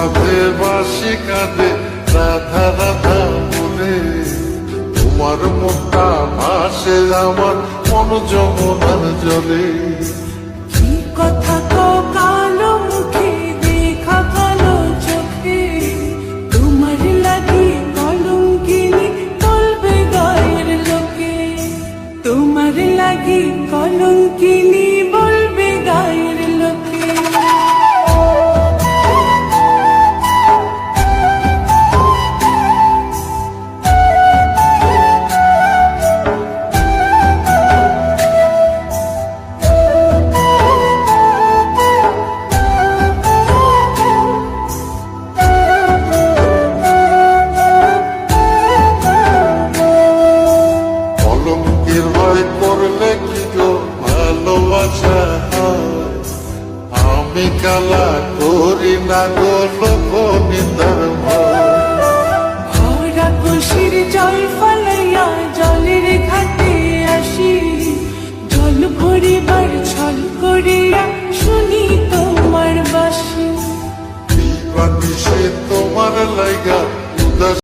রাধে বাসি কাঁদে, রাধা রাধা বলে, তোমার মুখটা ভাসে, আমার মন যমুনার জলে। কথা তো কালো মুখে, দেখা কালো চোখে, তোমার লাগি কলঙ্কিনি বলবে গায়ের লোকে। তোমার লাগি আমি কালা করি না গোল নিন্দার খুশির জল ফলাইয়া